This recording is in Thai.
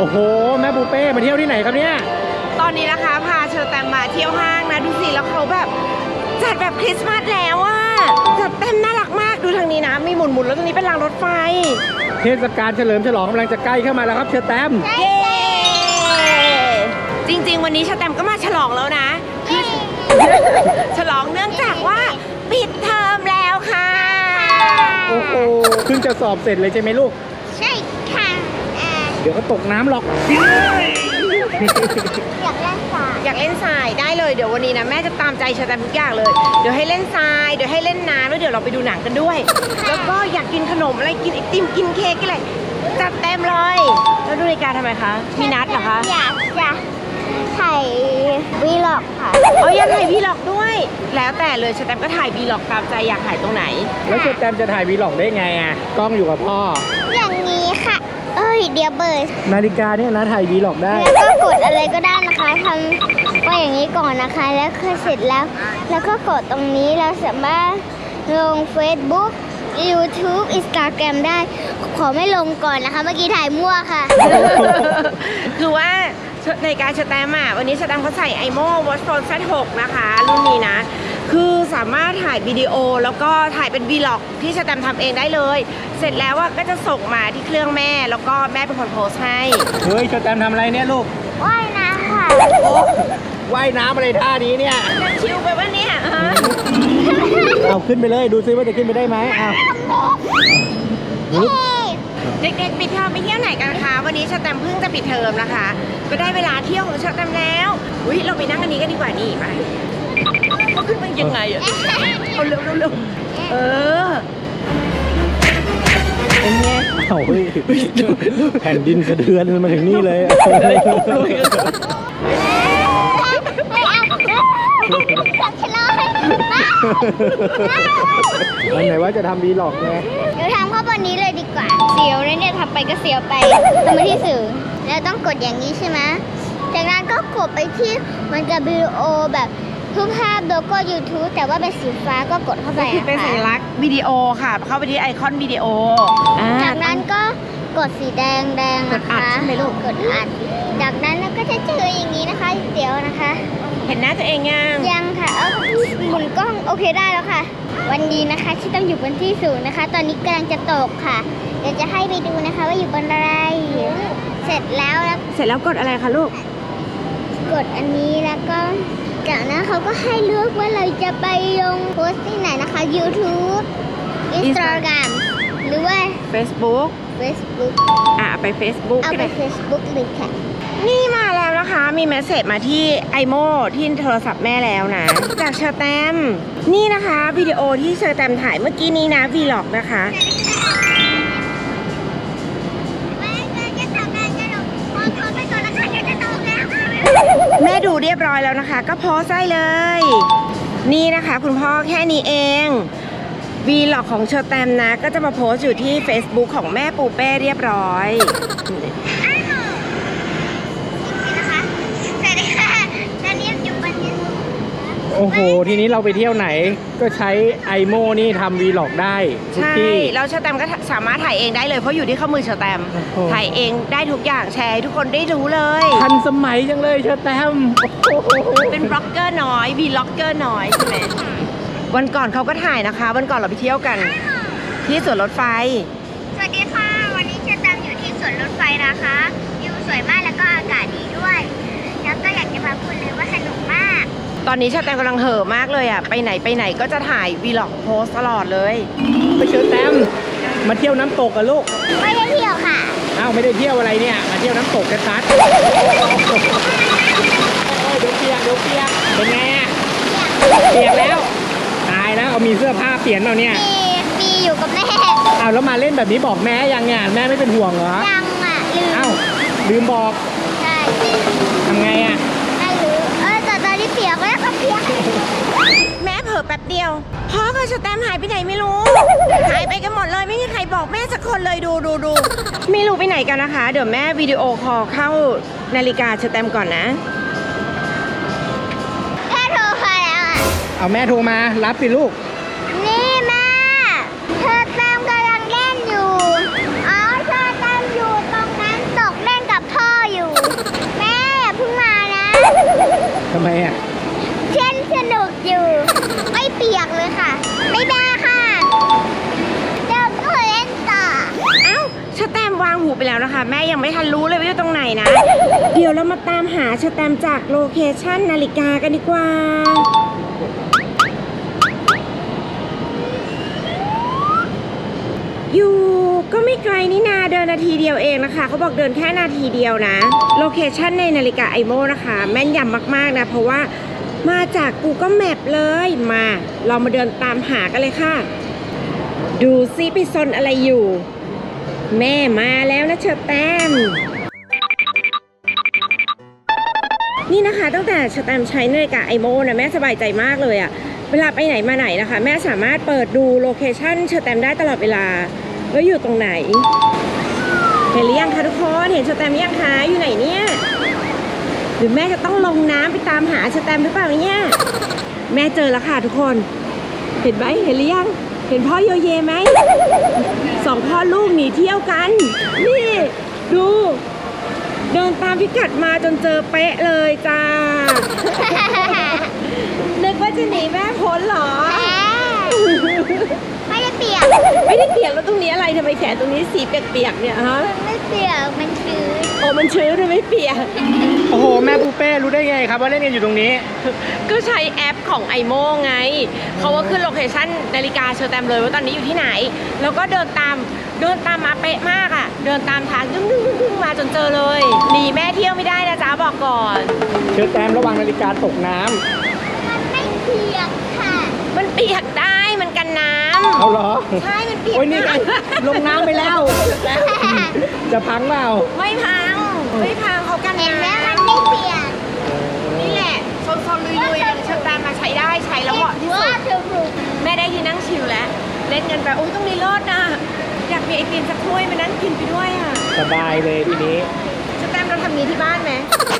โอ้โห แม่ปูเป้มาเที่ยวที่ไหนครับเนี่ยตอนนี้นะคะพาเชอแตมมาเที่ยวห้างนะดูสิแล้วเขาแบบจัดแบบคริสต์มาสแล้วอะจัดเต็มน่ารักมากดูทางนี้นะ มีหมุนๆแล้วตรงนี้เป็นรางรถไฟ เทศกาลเฉลิมฉลองกำลังจะใกล้เข้ามาแล้วครับเชอแตม เย้ จริงๆ วันนี้เชอแตมก็มาฉลองแล้วนะคือฉลองเนื่องจากว่า ปิดเทอมแล้วค่ะ โอ้โหเพิ่งจะสอบเสร็จเลยใช่ไหมลูกใช่ค่ะอ่า เดี๋ยวก็ตกน้ำหรอก อยากเล่นสายอยากเล่นทรายได้เลยเดี๋ยววันนี้นะแม่จะตามใจเชอแตมทุกอย่างเลย เดี๋ยวให้เล่นทรายเดี๋ยวให้เล่นน้ำแล้วเดี๋ยวเราไปดูหนังกันด้วย แล้วก็อยากกินขนมอะไรกินไอติมกินเค้กกินอะไรจัดเต็มเลยแล้วดูรายการทำไมคะมีนัดเหรอคะอยากจะถ่ายวีล็อกค่ะอ๋ออยากถ่ายวีล็อกด้วย แล้วแต่เลยเชอแตมก็ถ่ายวีล็อกตามใจอยากถ่ายตรงไหน แล้วเชอแตมจะถ่ายวีล็อกได้ไงอะ กล้องอยู่กับพ่อ อย่างนี้ ค่ะเอ้ยเดี๋ยวเบิร์ดนาฬิกาเนี่ยนะถ่ายวีล็อกได้ แล้วก็กดอะไรก็ได้นะคะทำว่าอย่างนี้ก่อนนะคะ แล้วคือเสร็จแล้ว แล้วก็กดตรงนี้เราสามารถลง Facebook YouTube Instagram ได้ ขอไม่ลงก่อนนะคะ เมื่อกี้ถ่ายมั่วค่ะ คือว่าในการสแตมป์อะวันนี้สแตมป์เขาใส่ iMo Watch Phone Z6 นะคะ รุ่นนี้นะ คือสามารถถ่ายวิดีโอแล้วก็ถ่ายเป็นวีล็อกที่สแตมป์ทำเองได้เลย เสร็จแล้วอะก็จะส่งมาที่เครื่องแม่ แล้วก็แม่เป็นคนโพสต์ให้ เฮ้ยเชอแตมทำอะไรเนี่ยลูกว่ายน้ำค่ะว่ายน้ำอะไรท่านี้เนี่ยชิวไปวะเนี่ยฮะเอาขึ้นไปเลยดูซิว่าจะขึ้นไปได้ไหมอ้าวฮึบเด็กๆปิดเทอมไปเที่ยวไหนกันคะ วันนี้สแตมป์เพิ่งจะปิดเทอมนะคะ ก็ได้เวลาเที่ยวของสแตมป์แล้ว อุ้ยเราไปนั่งอันนี้กันดีกว่านี่ไปเขาขึ้นไป ยังไงอะเอาเร็วๆเร็วๆเออเป็นไงเอาเฮ้ยแผ่นดินสะเทือนมาถึงนี่เลยไม่เอาฉันเลยมาวันไหนว่าจะทำวีล็อกไงเดี๋ยวทำเข้าบนนี้เลยดีกว่า เสียวนะเนี่ยทำไปก็เสียวไปทำมาที่สื่อแล้วต้องกดอย่างนี้ใช่ไหมจากนั้นก็กดไปที่มันจะวิดีโอแบบ รูปภาพโลโก้ YouTube แต่ว่าเป็นสีฟ้าก็กดเข้าไปก็คือเป็นสัญอะค่ะลักษณ์วิดีโอค่ะ เข้าไปที่ไอคอนวิดีโออ่จากนั้นก็กดสีแดงแดงๆกนะดอัคะดใช่ไหมลูก กดอัด จากนั้นเราก็จะเจออย่างนี้นะคะ เดี๋ยวนะคะ เห็นหน้าตัวเองยัง ยังค่ะเออหมุนกล้องโอเคได้แล้วค่ะ วันนี้นะคะที่ต้องอยู่บนที่สูงนะคะ ตอนนี้กำลังจะตกค่ะ เดี๋ยวจะให้ไปดูนะคะว่าอยู่บนอะไร เสร็จแล้วแล้วเสร็จแล้วกดอะไรคะลูก กดอันนี้แล้วก็ จากนั้นเขาก็ให้เลือกว่าเราจะไปลงโพสต์ที่ไหนนะคะ YouTube Instagram หรือว่า Facebook Facebook อะไป Facebook เอาก็ไปได้ Facebook เลยค่ะ นี่มาแล้วนะคะ มีเมสเซจมาที่ไอโมที่โทรศัพท์แม่แล้วนะ จากเชอร์แตม นี่นะคะวิดีโอที่เชอร์แตมถ่ายเมื่อกี้นี้นะวีล็อกนะคะ เรียบร้อยแล้วนะคะ ก็โพสได้เลย นี่นะคะคุณพ่อแค่นี้เองวีหลอกของเชอร์แตมนะ ก็จะมาโพสอยู่ที่ Facebook ของแม่ปูเป้เรียบร้อย โอ้โห ทีนี้เราไปเที่ยวไหนก็ใช้ไอโมนี่ทำวีล็อกได้ทุกใช่ที่ แล้วเชอร์แตมก็สามารถถ่ายเองได้เลยเพราะอยู่ที่ข้อมือเชอร์แตมโอ้โห ถ่ายเองได้ทุกอย่างแชร์ให้ทุกคนได้รู้เลย ทันสมัยจังเลยเชอแตมโอ้โหเป็นบล็อกเกอร์น้อยวีล็อกเกอร์น้อยใช่ไหมวันก่อนเขาก็ถ่ายนะคะ วันก่อนเราไปเที่ยวกัน ที่สวนรถไฟ สวัสดีค่ะ วันนี้เชอตัมอยู่ที่สวนรถไฟนะคะวิวสวยมากแล้วก็อากาศดีด้วย แล้วก็อยากจะมาพูดเลยว่าสนุกมาก ตอนนี้เชอร์แตมกำลังเห่อะมากเลยอะ ไปไหนไปไหนก็จะถ่ายวีล็อกโพสตลอดเลย ไปเชอแตมมาเที่ยวน้ำตกกับลูก ไม่ได้เที่ยวค่ะ อ้าวไม่ได้เที่ยวอะไรเนี่ย มาเที่ยวน้ำตกกันซัดโอ้ยเดี๋ยวเปียกเดี๋ยวเปียกเป็นไงอะเปียกแล้ว ตายแล้วเอามีเสื้อผ้าเปลี่ยนเปล่าเนี่ย มีมีอยู่กับแม่อ้าวแล้วมาเล่นแบบนี้บอกแม่ยังเนี่ยแม่ไม่เป็นห่วงเหรอยังอะลืมอ้าวลืมบอกใช่ทำไงอะ ไม่รู้เออแต่ตอนนี้เปียกแล้วก็เปียก แม่เผล อแป๊บเดียวพ่อกับเชอร์แตมหายไปไหนไม่รู้ หายไปกันหมดเลยไม่มีใครบอกแม่สักคนเลยดูดูดูไม่รู้ไปไหนกันนะคะ เดี๋ยวแม่วิดีโอคอลเข้านาฬิกาเชอร์แตมก่อนนะ แม่โทรมาแล้วอะเอาแม่โทรมารับสิลูก ถูกไปแล้วนะคะ แม่ยังไม่ทันรู้เลยว่าอยู่ตรงไหนนะ เดี๋ยวเรามาตามหาสแตมจากโลเคชั่นนาฬิกากันดีกว่า อยู่ก็ไม่ไกลนี่นาเดินนาทีเดียวเองนะคะ เขาบอกเดินแค่นาทีเดียวนะ โลเคชันในนาฬิกาไอโมนะคะ แม่นยำมากๆนะ เพราะว่ามาจาก Google Map เลยมา เรามาเดินตามหากันเลยค่ะ ดูซิไปซนอะไรอยู่ แม่มาแล้วนะเชอแตม นี่นะคะ ตั้งแต่สแตมใช้นาฬิกาไอโมนะแม่สบายใจมากเลยอะเวลาไปไหนมาไหนนะคะ แม่สามารถเปิดดูโลเคชั่นเชอแตมได้ตลอดเวลาว่าอยู่ตรงไหน เห็นหรือยังคะทุกคนเห็นสแตมยังคะอยู่ไหนเนี่ยหรือแม่จะต้องลงน้ำไปตามหาสแตมหรือเปล่าเนี่ยแม่เจอแล้วค่ะทุกคน เห็นไหมเห็นหรือยัง เห็นพ่อโยเยไหมสองพ่อลูกหนีเที่ยวกัน นี่ดู เดินตามพิกัดมาจนเจอเป๊ะเลยจ้า นึกว่าจะหนีแม่พ้นเหรอ ไม่ได้เปียก ไม่ได้เปียกแล้วตรงนี้อะไรทำไมแขนตรงนี้สีเปียกๆเนี่ยฮะ มันไม่เปียก มันชื้น โอ้มันชื้นเลยไม่เปียก โอ้โห แม่ปูเป้รู้ได้ไงครับว่าเล่นกันอยู่ตรงนี้ ก็ใช้แอปของไอโมไง เขาก็ขึ้นโลเคชั่นนาฬิกาเชอร์แตมเลยว่าตอนนี้อยู่ที่ไหน แล้วก็เดินตาม เดินตามมาเป๊ะมากอะ เดินตามทางดึงดึงดึงดึงมาจนเจอเลย หนีแม่เที่ยวไม่ได้นะจ๊ะบอกก่อน เชิญแตมระวังนาฬิกาตกน้ำ มันไม่เปียกค่ะ มันเปียกได้มันกันน้ เอาเหรอำ ใช่มันเปียกโอ้ยนี่ไงได้ลงน้ำไปแล้ว จะพังเปล่าไม่พัง ไม่พังเขากันเห็นไหมน้มันไม่เปียกำนี่แหละโซนๆลุยๆอย่างเชอร์แตมมาใช้ได้ใช้แล้วเหมาะที่สุดว่าเธอปลูกแม่ได้ที่นั่งชิลแล้ว เล่นกันไปโอ้ยต้องมีรอดนะอยากมีไอติมสักถ้วยมานั่งกินไปด้วยอะสบายเลยทีนี้สแตมป์เราทำนี้ที่บ้านไหมจะ